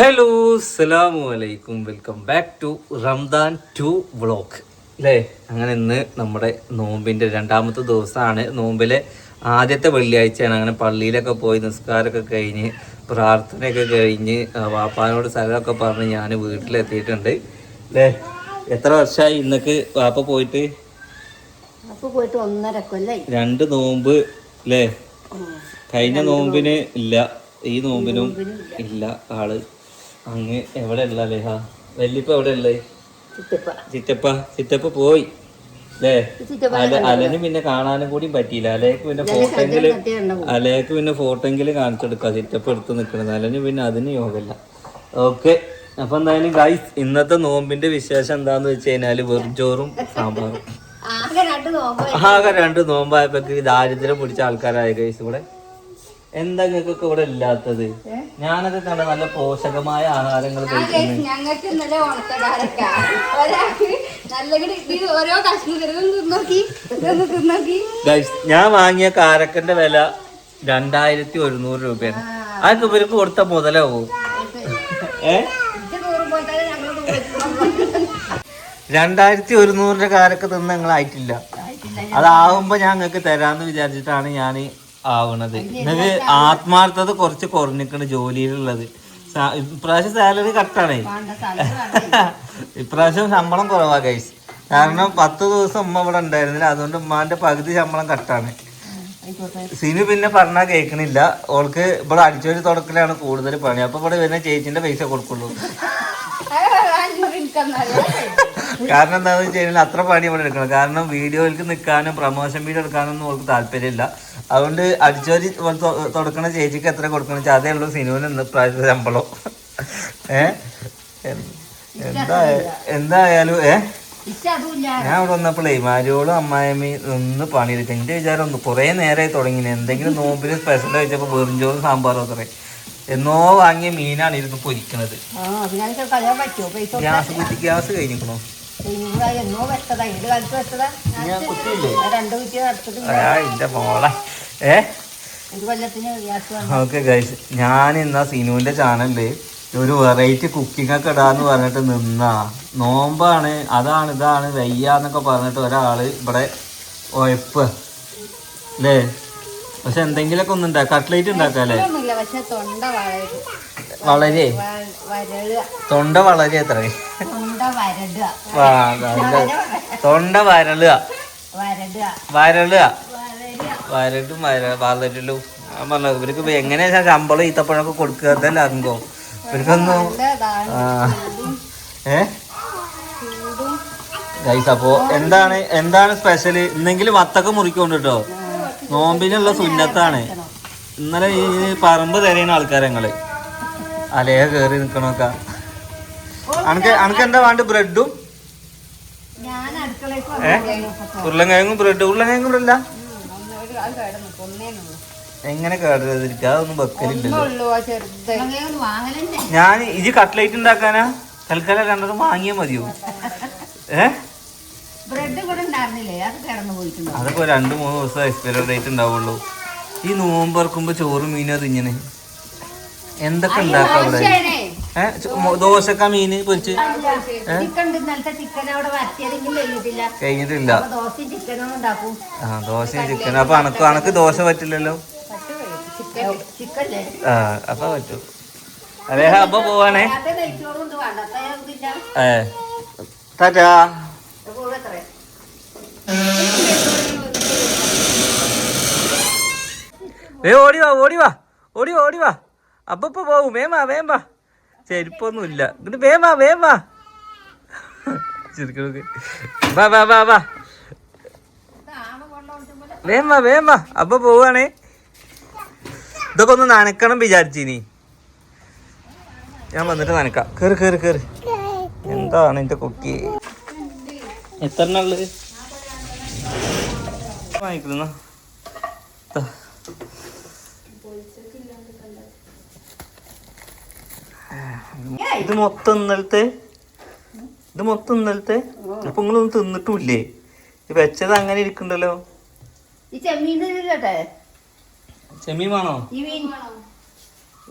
Hello അസ്സലാമു അലൈക്കും welcome back to Ramadan to vlog അല്ലേ അങ്ങനെ ഇന്ന് നമ്മുടെ നോമ്പിന്റെ രണ്ടാമത്തെ ദിവസമാണ്. നോമ്പിലെ ആദ്യത്തെ വെള്ളിയാഴ്ചയാണ്. അങ്ങനെ പള്ളിയിലൊക്കെ പോയി നിസ്കാരമൊക്കെ കഴിഞ്ഞ് പ്രാർത്ഥനയൊക്കെ കഴിഞ്ഞ് വാപ്പാനോട് സ്ഥലമൊക്കെ പറഞ്ഞ് ഞാൻ വീട്ടിലെത്തിയിട്ടുണ്ട്. അല്ലേ എത്ര വർഷമായി ഇന്നക്ക് വാപ്പ പോയിട്ട്? പോയിട്ട് ഒന്നര കൊല്ലായി. രണ്ട് നോമ്പ് അല്ലേ കഴിഞ്ഞ നോമ്പിന് ഇല്ല. ഈ നോമ്പിനും ഇല്ല ആൾ. അങ്ങ് എവിടെ ഉള്ള ലേഹ വല്യപ്പ എവിടെ ഉള്ളത് ചിറ്റപ്പ. ചിറ്റപ്പ പോയി. അല്ലേ അല അലന് പിന്നെ കാണാനും കൂടി പറ്റിയില്ല. അലയക്ക് പിന്നെ ഫോട്ടോങ്കിൽ അലയ്ക്ക് പിന്നെ ഫോട്ടോങ്കിൽ കാണിച്ചെടുക്കാം. ചിറ്റപ്പ എടുത്ത് നിൽക്കണത് അലന് പിന്നെ അതിന് യോഗമില്ല ഓക്കെ. അപ്പൊ എന്തായാലും ഗൈസ് ഇന്നത്തെ നോമ്പിന്റെ വിശേഷം എന്താന്ന് വെച്ച് കഴിഞ്ഞാൽ വെറും ചോറും സാമ്പാറും. ആകെ രണ്ട് നോമ്പായപ്പോ ദാരിദ്ര്യം പിടിച്ച ആൾക്കാരായ ഗൈസ് ഇവിടെ. എന്താ നിങ്ങൾക്കൊക്കെ ഇവിടെ ഇല്ലാത്തത്? ഞാനൊക്കെ കണ്ട നല്ല പോഷകമായ ആഹാരങ്ങൾ ഞങ്ങൾക്ക് ഇന്നലെ തിന്നോക്കി ഞാൻ വാങ്ങിയ കാരക്കന്റെ വില രണ്ടായിരത്തി ഒരുന്നൂറ് രൂപയാണ്. അതൊക്കെ ഇവർക്ക് കൊടുത്ത മുതലാവോ ഏ? രണ്ടായിരത്തി ഒരുന്നൂറിന്റെ കാരൊക്കെ തിന്ന് ഞങ്ങളായിട്ടില്ല. അതാവുമ്പോ ഞാൻ നിങ്ങൾക്ക് തരാന്ന് വിചാരിച്ചിട്ടാണ് ഞാൻ ആവണത്. നിങ്ങൾക്ക് ആത്മാർത്ഥത കുറച്ച് കുറഞ്ഞിക്കണ് ജോലിയിലുള്ളത്. ഇപ്രാവശ്യം സാലറി കട്ടാണ്. ഇപ്രാവശ്യം ശമ്പളം കുറവാ ഗൈസ് കാരണം പത്ത് ദിവസം ഉമ്മ ഇവിടെ ഉണ്ടായിരുന്നില്ല. അതുകൊണ്ട് ഉമ്മാന്റെ പകുതി ശമ്പളം കട്ടാണ്. സിനു പിന്നെ പറഞ്ഞാൽ കേൾക്കണില്ല ഓൾക്ക് ഇവിടെ അടിച്ചൊരു തുടക്കലാണ് കൂടുതൽ പണി. അപ്പൊ ഇവിടെ വരുന്ന ചേച്ചിന്റെ പൈസ കൊടുക്കുള്ളൂ. കാരണം എന്താണെന്ന് വെച്ച് കഴിഞ്ഞാൽ അത്ര പണി ഇവിടെ എടുക്കണം. കാരണം വീഡിയോയിലേക്ക് നിൽക്കാനും പ്രമോഷൻ വീഡിയോ എടുക്കാനൊന്നും ഓൾക്ക് താല്പര്യമില്ല. അതുകൊണ്ട് അടിച്ചോരി തുടക്കണ ചേച്ചിക്ക് എത്ര കൊടുക്കണം? വെച്ചാൽ അതേ ഉള്ളൂ. സിനുവിന് ഇന്ന് പ്രാവശ്യത്തെ ശമ്പളം. ഏ? എന്താ എന്തായാലും ഏ? ഞാൻ അവിടെ വന്നപ്പോഴേ മാരിയോളും അമ്മായിമ്മയും നിന്ന് പണിയെടുക്കും എന്റെ വിചാരം ഒന്ന് കുറേ നേരമായി തുടങ്ങി. എന്തെങ്കിലും നോമ്പിന് സ്പെഷ്യൽ കഴിച്ചപ്പോൾ വെറുഞ്ചോറും സാമ്പാറും അത്രേ എന്നോ വാങ്ങിയ മീനാണ് ഇരുന്ന് പൊരിക്കണത്. ഗ്യാസ് കുറ്റി ഗ്യാസ് കഴിഞ്ഞിക്കണോ. എന്നോ ഞാൻ കുറ്റിയില്ലേ എന്റെ മോളെ. ഏ? ഓക്കെ ഗൈസ് ഞാൻ ഇന്നാ സിനുവിന്റെ ചാനലിൽ ഒരു വെറൈറ്റി കുക്കിംഗ് ഒക്കെ ഇടാന്ന് പറഞ്ഞിട്ട് നിന്നാ. നോമ്പാണ് അതാണ് ഇതാണ് വയ്യാന്നൊക്കെ പറഞ്ഞിട്ട് ഒരാൾ ഇവിടെ ഒഴപ്പ് അല്ലേ പക്ഷെ എന്തെങ്കിലുമൊക്കെ ഒന്ന് ഉണ്ടാക്കാം. കട്ട്ലേറ്റ് ഉണ്ടാക്കാം അല്ലേ? വളരും. തൊണ്ട വളരെ എത്ര തൊണ്ട വരളുക. വരളുക. വളരലും. ഞാൻ പറഞ്ഞു ഇവർക്ക് എങ്ങനെയാ ശമ്പളം ഈത്തപ്പഴമൊക്കെ കൊടുക്കുക അതല്ല അറിഞ്ഞോ ഇവർക്കൊന്നും. ഏ? ഗൈസ് അപ്പോ എന്താണ് എന്താണ് സ്പെഷ്യൽ ഇന്നെങ്കിലും വത്തൊക്കെ മുറിക്കൊണ്ട് കേട്ടോ. നോമ്പിനുള്ള സുന്നത്താണ്. ഇന്നലെ ഈ പറമ്പ് തരയുന്ന ആൾക്കാരെ ഞങ്ങൾ. അലയ കേറി നിക്കണൊക്കെ. അനക്ക് അനക്ക് എന്താ വേണ്ട ബ്രെഡും? ഏ? ഉരുളൻകിഴങ്ങും ബ്രെഡ്. കിടന്നു കൊന്നേനുള്ളൂ എങ്ങനെ കേടതിരിക്കുക അതൊന്നും വെക്കലില്ലല്ലോ. ഞാൻ ഇജ് കട്ട്ലേറ്റ് ഉണ്ടാക്കാനാ? തൽക്കാലം രണ്ടത് വാങ്ങിയാൽ മതിയോ? ഏ? അതൊക്കെ രണ്ടു രണ്ട് മൂന്ന് ദിവസം എക്സ്പയർ ഡേറ്റ് ഉണ്ടാവുള്ളൂ. ഈ നോമ്പ് ഇറക്കുമ്പോ ചോറും മീനും അത് ഇങ്ങനെ. എന്തൊക്കെ ഉണ്ടാക്കാം അവിടെ ദോശക്ക മീന് പൊരിച്ച്? കഴിഞ്ഞിട്ടില്ല. ദോശയും ചിക്കനും അപ്പൊ അനക്ക് അനക്ക് ദോശ പറ്റില്ലല്ലോ? ആ അപ്പൊ പറ്റൂ. അതെ അപ്പൊ പോവാണേ. ഏ. വേ ഓടി വാ ഓടി വാ. ഓടി വാ ഓടി വാ. അപ്പൊ പോവും. വേം വാ. വേം വാ ചെരുപ്പൊന്നും ഇല്ല എന്നിട്ട് വേമാ വാ വേം വാ. വാ വാ വാ വാ. വേം വാ വേം വാ. അപ്പൊ പോവാണേ. ഇതൊക്കെ ഒന്ന് നനക്കണം വിചാരിച്ചിനി. ഞാൻ വന്നിട്ട് നനക്കാം. കേറി കേറി കേറി. എന്താണ് എന്റെ കുക്കി? എത്ര ഉള്ളത്? വാങ്ങിക്കുന്ന ഇത് മൊത്തം ഇന്നലത്തെ ഇത് മൊത്തം ഇന്നലത്തെ. അപ്പൊ നിങ്ങളൊന്നും തിന്നിട്ടില്ലേ വെച്ചത് അങ്ങനെ ഇരിക്കണ്ടല്ലോ. ചെമ്മീൻ വേണോ?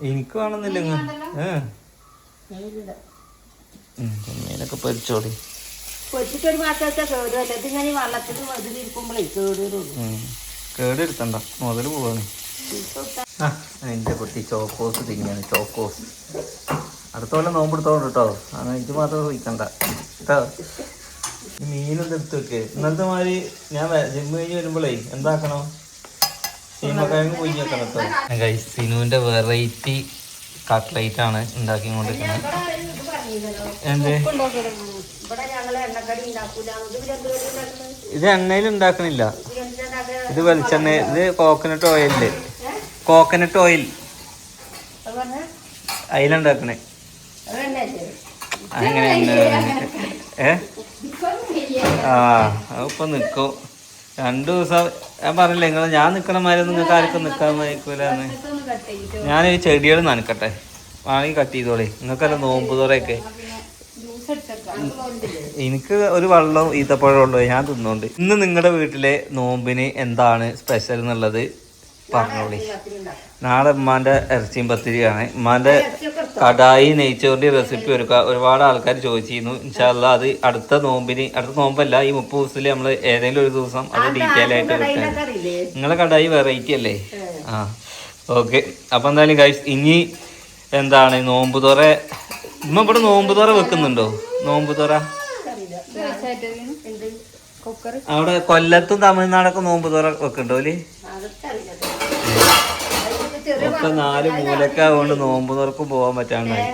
എനിക്ക് വേണമെന്നില്ല ചെമ്മീനൊക്കെ പൊരിച്ചിട്ടൊരു മാസത്തെ ഇതിങ്ങനെ വെള്ളത്തിൽ ഉം. കേടെടുത്തണ്ട മുതൽ പോവാണ്. ആ എന്റെ കുട്ടി ചോക്കോസ് തിങ്ങിയാണ് ചോക്കോസ്. അടുത്ത കൊല്ലം നോമ്പെടുത്തോണ്ട് കേട്ടോ. അങ്ങനെ എനിക്ക് മാത്രം ചോദിക്കണ്ട കേട്ടോ? മീനൊന്നും എടുത്ത് വെക്ക്. ഇന്നത്തെ മാതിരി ഞാൻ ജിമ്മ് കഴിഞ്ഞ് വരുമ്പോളേ എന്താക്കണം? സീമക്കായും കുഞ്ഞി വെക്കണം കേട്ടോ. സിനുവിന്റെ വെറൈറ്റി കട്ട്ലൈറ്റ് ആണ് ഉണ്ടാക്കി കൊണ്ടിരിക്കുന്നത് എന്ത്? ഇത് എണ്ണയിൽ ഉണ്ടാക്കണില്ല. ഇത് വെളിച്ചെണ്ണ ഇത് കോക്കനട്ട് ഓയിലിൽ കോക്കനട്ട് ഓയിൽ അതിലുണ്ടാക്കണേ അങ്ങനെ ഏ? ആ അതിപ്പോ നിക്കും. രണ്ടു ദിവസം ഞാൻ പറഞ്ഞില്ലേ നിങ്ങൾ ഞാൻ നിക്കണ മാതിരി നിങ്ങൾക്ക് ആർക്കും നിക്കാൻ വയ്ക്കൂലെന്ന്. ഞാൻ ഈ ചെടികൾ നനക്കട്ടെ. വാങ്ങി കട്ട് ചെയ്തോളി. നിങ്ങൾക്കല്ല നോമ്പ് തുറയൊക്കെ. എനിക്ക് ഒരു വെള്ളം ഈത്തപ്പഴം ഉള്ളത് ഞാൻ തിന്നോണ്ട്. ഇന്ന് നിങ്ങളുടെ വീട്ടിലെ നോമ്പിന് എന്താണ് സ്പെഷ്യൽ എന്നുള്ളത് പറഞ്ഞോളി. നാളെ ഉമ്മാന്റെ ഇറച്ചിയും പത്തിരിയാണ് ഉമ്മാന്റെ കടായി നെയ്ച്ചോറിന്റെ റെസിപ്പി ഒരുക്കുക ഒരുപാട് ആൾക്കാർ ചോദിച്ചിരുന്നു. ഇൻഷാല്ല അത് അടുത്ത നോമ്പിന് അടുത്ത നോമ്പല്ല ഈ മുപ്പത് ദിവസത്തിൽ നമ്മൾ ഏതെങ്കിലും ഒരു ദിവസം അത് ഡീറ്റെയിൽ ആയിട്ട് കിട്ടാൻ അറിയില്ലേ? നിങ്ങളെ കടായി വെറൈറ്റി അല്ലേ? ആ. ഓക്കെ. അപ്പം എന്തായാലും ഗൈസ് ഇനി എന്താണ് നോമ്പ് തുറ ഇമ്മ ഇവിടെ നോമ്പ് തുറ വെക്കുന്നുണ്ടോ? നോമ്പ് തുറ? കുക്കർ അവിടെ കൊല്ലത്തും തമിഴ്നാടൊക്കെ നോമ്പ് തുറ വെക്കുന്നുണ്ടോ അല്ലേ ഒക്കെ നാല് മൂലക്കാകൊണ്ട് നോമ്പ് തുറക്കും പോകാൻ പറ്റാണ്ടായി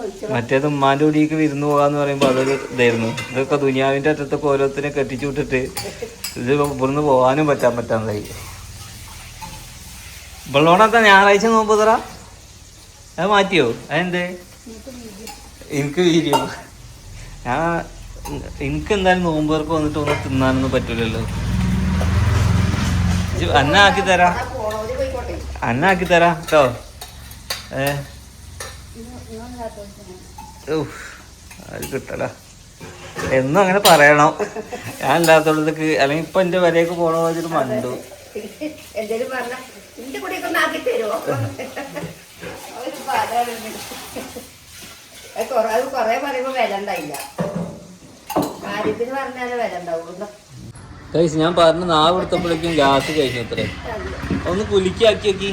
ഒഴിച്ച മറ്റേത് ഉമ്മാന്റെ കുടിക്ക് വിരുന്ന് പോകാന്ന് പറയുമ്പോ അതൊരു ഇതായിരുന്നു. ഇതൊക്കെ ദുനിയാവിന്റെ അറ്റത്തൊക്കെ ഓരോരുത്തരെ കെട്ടിച്ചു വിട്ടിട്ട് ഇത് ഇവിടുന്ന് പോകാനും പറ്റാൻ പറ്റാണ്ടായി ഇവളോടൊക്കെ ഞായറാഴ്ച നോമ്പ് തുറ? അത് മാറ്റിയോ? അതെന്തേ? എനിക്ക് വീര്യോ? ഞാൻ എനിക്ക് എന്തായാലും നോമ്പ് തുറക്ക് വന്നിട്ട് ഒന്ന് തിന്നാനൊന്നും പറ്റൂലല്ലോ. അന്നാക്കി തരാം. പോണവര് പോയിക്കോട്ടെ അന്ന ആക്കി തരാം കേട്ടോ ഏ അത് കിട്ടല എന്നും അങ്ങനെ പറയണം. ഞാൻ ഇല്ലാത്തടത്തേക്ക് അല്ലെങ്കിൽ ഇപ്പൊ എന്റെ വരയൊക്കെ പോണ വെച്ചിട്ട് മണ്ടു. കൊറേ പറയുമ്പോ വില ഉണ്ടായില്ല. കാര്യത്തിന് പറഞ്ഞാലേ വില ഉണ്ടാവുള്ളൂ. കഴിച്ച് ഞാൻ പറഞ്ഞ നാവ് എടുത്തപ്പോഴേക്കും ഗ്യാസ് കഴിഞ്ഞു അത്രേ. ഒന്ന് കുലുക്കിയാക്കി നോക്കി.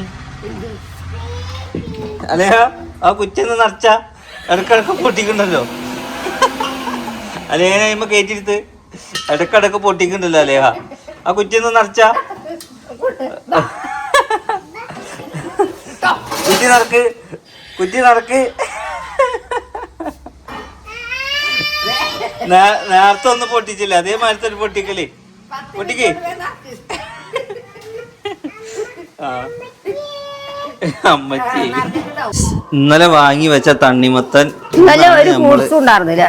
അല്ലേ ആ കുറ്റൊന്ന് നിറച്ച. ഇടക്കിടക്ക് പൊട്ടിക്കണ്ടല്ലോ അല്ലേ കഴിയുമ്പോ കയറ്റിരുത്ത് ഇടക്കിടക്ക് പൊട്ടിക്കണ്ടല്ലോ അല്ലേ ആ. കുറ്റൊന്ന് നിറച്ച. കുറ്റി നടക്ക് കുറ്റി നടക്ക് നേരത്തെ ഒന്ന് പൊട്ടിച്ചില്ല അതേ മരത്തിൽ പൊട്ടിക്കൽ. പൊട്ടിക്ക്. ആ. അമ്മച്ചി. ഇന്നലെ വാങ്ങി വെച്ച തണ്ണിമത്തൻ ഇന്നലെ ഒരു ഫ്രൂട്ട്സും ഉണ്ടായിരുന്നില്ല.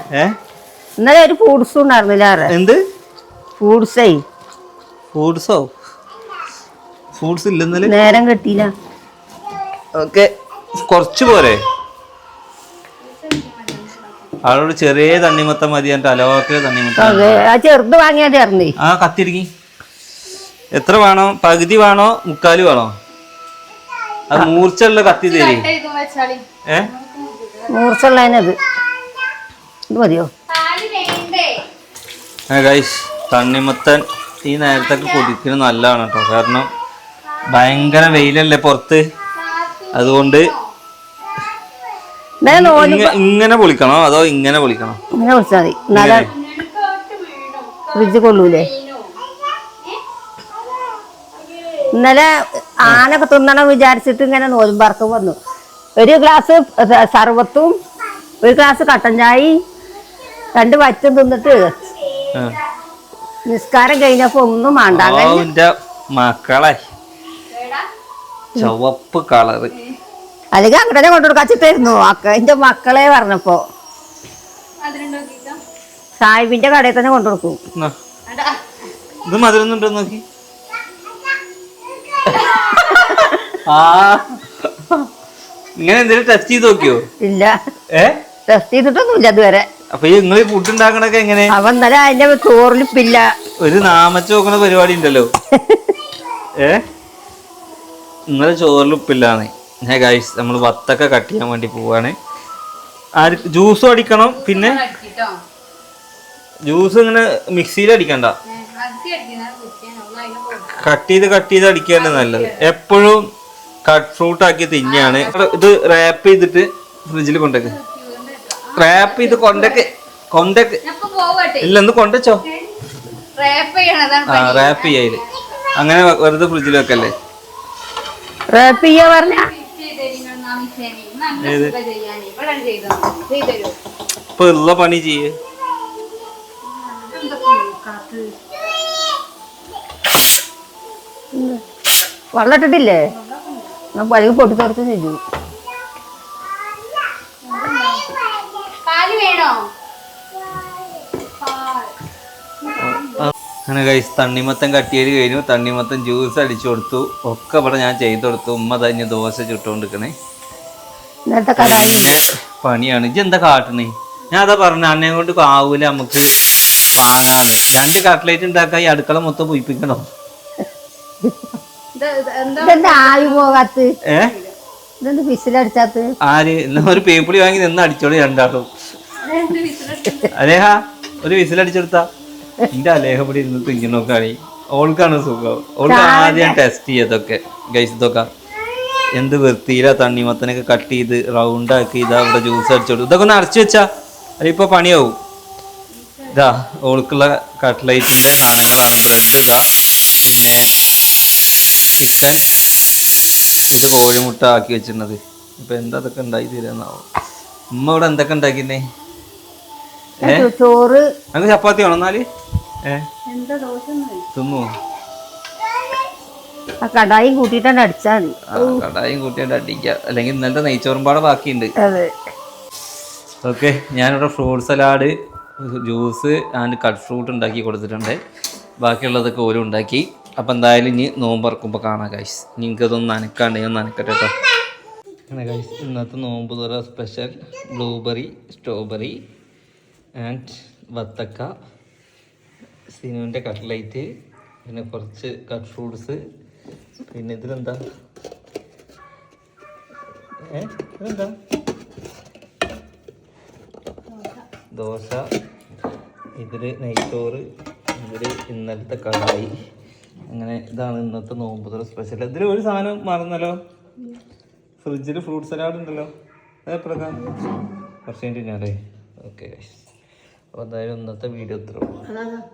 ഇന്നലെ ഒരു ഫ്രൂട്ട്സും ഉണ്ടായിരുന്നില്ല എന്ത്? ഫ്രൂട്ട്സേ ഫ്രൂട്ട്സോ ഫ്രൂട്ട്സ് ഇല്ലെന്നല്ലേ? ഇന്നലെ നേരം കിട്ടിയില്ല. ഓക്കെ. കുറച്ച് പോരെ. ആളോട് ചെറിയ തണ്ണിമത്തം മതി എന്റെ അലവാക്കിലെ തണ്ണിമത്തം അതെ ആ ചെറുത് ആ കത്തിരിക്കി. എത്ര വേണോ? പകുതി വേണോ? മുക്കാൽ വേണോ? അത് മൂർച്ചുള്ള കത്തി തരി. ഏ? മൂർച്ചുള്ളതിനത് ഇത് മതിയോ? ഗൈസ് തണ്ണിമത്തൻ ഈ നേരത്തൊക്കെ കുടിക്കുന്നത് നല്ലതാണ് കേട്ടോ. കാരണം ഭയങ്കര വെയിലല്ലേ പുറത്ത്. അതുകൊണ്ട് ഇങ്ങനെ പൊളിക്കണോ? അതോ ഇങ്ങനെ പൊളിക്കണോ? ഇങ്ങനെ പൊളിച്ചാൽ മതി. നല്ല ഫ്രിഡ്ജ് കൊള്ളൂലേ? ഇന്നലെ ആനൊക്കെ തിന്നണം വിചാരിച്ചിട്ട് ഇങ്ങനെ നോലുമ്പറക്കം വന്നു. ഒരു ഗ്ലാസ് സർവത്തും ഒരു ഗ്ലാസ് കട്ടൻ ചായി രണ്ട് വറ്റും തിന്നിട്ട് നിസ്കാരം കഴിഞ്ഞപ്പോ ഒന്നും വേണ്ട മക്കളെ. ചുവപ്പ് കളറ്. അല്ലെങ്കിൽ അങ്ങനെ കൊണ്ടുകൊടുക്കാച്ചിട്ടായിരുന്നു അക്ക എന്റെ മക്കളെ പറഞ്ഞപ്പോ. സാഹിബിന്റെ കടയിൽ തന്നെ കൊണ്ടുകൊടുക്കും. ഇത് ഉണ്ടോ നോക്കി. ആ. ഇങ്ങനെ എന്തെങ്കിലും ടെസ്റ്റ് ചെയ്ത് നോക്കിയോ? ഇല്ല. ഏ? ടെസ്റ്റ് ചെയ്തിട്ടൊന്നുമില്ല ഇതുവരെ. അപ്പൊ ഈ നിങ്ങൾ ഫുഡ് ഉണ്ടാക്കണൊക്കെ എങ്ങനെ? അവൻ ഇന്നലെ അതിന്റെ ചോറിലിപ്പില്ല ഒരു നാമച്ച നോക്കുന്ന പരിപാടി ഉണ്ടല്ലോ. ഏ? ഇന്നലെ ചോറിൽ ഉപ്പില്ലാന്ന്. ഞാൻ ഗൈസ് നമ്മൾ വത്തൊക്കെ കട്ട് ചെയ്യാൻ വേണ്ടി പോവാണ്. ആര് ജ്യൂസും അടിക്കണം പിന്നെ ജ്യൂസ് ഇങ്ങനെ മിക്സിയിൽ അടിക്കണ്ട. കട്ട് ചെയ്ത് കട്ട് ചെയ്ത് അടിക്കുകയാണ് നല്ലത്. എപ്പോഴും കട്ട് ഫ്രൂട്ട് ആക്കി തിന്നെയാണ് ഇത് റാപ്പ് ചെയ്തിട്ട് ഫ്രിഡ്ജിൽ കൊണ്ടേക്ക്. റാപ്പ് ചെയ്ത് കൊണ്ടേക്ക് കൊണ്ടേക്ക്. ഇല്ല ഒന്ന് കൊണ്ടുവച്ചോ ആ റാപ്പ് ചെയ്യാൽ അങ്ങനെ വെറുതെ ഫ്രിഡ്ജിൽ വെക്കല്ലേ? റാപ്പ് ചെയ്യാ പറഞ്ഞ ഏത്? ഇവിടെ ചെയ്തോ ചെയ്തരോ ഇപ്പൊ ഉള്ള പണി ചെയ്യേ. വെള്ളം ഇട്ടിട്ടില്ലേ ഞാൻ പഴകി പൊട്ടിത്തെടുത്ത് ചെയ്തു പാൽ വേണോ? അങ്ങനെ കഴിച്ച് തണ്ണിമത്തം കട്ടിയത് കഴിഞ്ഞു. തണ്ണിമത്തം ജ്യൂസ് അടിച്ചു കൊടുത്തു. ഒക്കെ ഇവിടെ ഞാൻ ചെയ്തു കൊടുത്തു. ഉമ്മ തന്നെ ദോശ ചുട്ടുകൊണ്ടിരിക്കണേ ഇന്നത്തെ കടായി പണിയാണ്. ഇജ്ജ് എന്താ കാട്ടണേ ഞാൻ അതാ പറഞ്ഞ അണ്ണയെ കൊണ്ട് ആവൂല നമുക്ക് വാങ്ങാന്ന് രണ്ട് കട്ട്ലേറ്റ് ഉണ്ടാക്കാൻ ഈ അടുക്കള മൊത്തം പൊയ്പ്പിക്കണോ? ആയി പോകാത്ത ഇതെന്ത് വിസിലടിച്ചാത്ത് ആര്? എന്നാ ഒരു പേപ്പിളി വാങ്ങി നിന്ന് അടിച്ചോളി രണ്ടാളും. അലേഹ ഒരു വിസിലടിച്ചെടുത്താ. എന്റെ അലേഹ ഇവിടെ ഇരുന്ന് തിങ്ങി നോക്കാണി ഓൾക്കാണ് സുഖം. ഓൾക്ക് ആദ്യം ടെസ്റ്റ് ചെയ്തൊക്കെ ഗൈസ് ഇതൊക്കെ. എന്ത് വൃത്തിയില തണ്ണിമത്തനൊക്കെ കട്ട് ചെയ്ത് റൗണ്ട് ആക്കി ഇതാ ഇവിടെ ജ്യൂസ് അടിച്ചോളൂ ഇതൊക്കെ ഒന്ന് അടച്ചു വെച്ചാ ഇപ്പൊ പണിയാവും. ഇതാ ഓൾക്കുള്ള കട്ട്ലൈറ്റിന്റെ സാധനങ്ങളാണ് ബ്രെഡ് ഇതാ പിന്നെ ചിക്കൻ ഇത് കോഴിമുട്ട ആക്കി വെച്ചിരുന്നത്. ഇപ്പൊ എന്താ അതൊക്കെ ഉണ്ടായി തീരുന്നാവും ഉമ്മ ഇവിടെ എന്തൊക്കെ ഉണ്ടാക്കിന്നേ ചോറ്. അങ്ങ് ചപ്പാത്തി വേണം എന്നാൽ? ഏ? എന്താ ദോശ തിന്നു? ആ കടായും കൂട്ടിയിട്ടാണ് അടിച്ചാൽ മതി. കടായും കൂട്ടിയിട്ട് അടിക്കാം അല്ലെങ്കിൽ ഇന്നലത്തെ നെയ്ച്ചോറും പാടെ ബാക്കിയുണ്ട്. അതെ. ഓക്കെ ഞാനിവിടെ fruit salad juice and cut fruit ഉണ്ടാക്കി കൊടുത്തിട്ടുണ്ട്. ബാക്കിയുള്ളതൊക്കെ ഓരോ ഉണ്ടാക്കി. അപ്പം എന്തായാലും ഇനി നോമ്പ് ഇറക്കുമ്പോൾ കാണാം കാശ് നിങ്ങൾക്ക് ഇതൊന്നും നനക്കാണ്ട് ഞാൻ നനക്കട്ടെ കേട്ടോ അങ്ങനെ ഗൈസ് ഇന്നത്തെ നോമ്പ് തുറ സ്പെഷ്യൽ ബ്ലൂബെറി സ്ട്രോബെറി ആൻഡ് വത്തക്ക സിനുവിന്റെ കട്ട്ലൈറ്റ് പിന്നെ കുറച്ച് കട്ട് ഫ്രൂട്ട്സ് പിന്നെ ഇതിലെന്താ? ഏ? ഇതെന്താ ദോശ. ഇതിൽ നെയ്ച്ചോറ്. ഇതിൽ ഇന്നലത്തെ കടായി. അങ്ങനെ ഇതാണ് ഇന്നത്തെ നോമ്പുതറ സ്പെഷ്യൽ ഇതിൽ ഒരു സാധനം മറന്നല്ലോ? ഫ്രിഡ്ജിൽ ഫ്രൂട്ട് സലാഡ് ഉണ്ടല്ലോ. അതെപ്പോഴൊക്കെ കുറച്ച് കഴിഞ്ഞിട്ട് ഞാനേ ഓക്കെ അപ്പോൾ എന്തായാലും ഇന്നത്തെ വീഡിയോ ഇത്രയും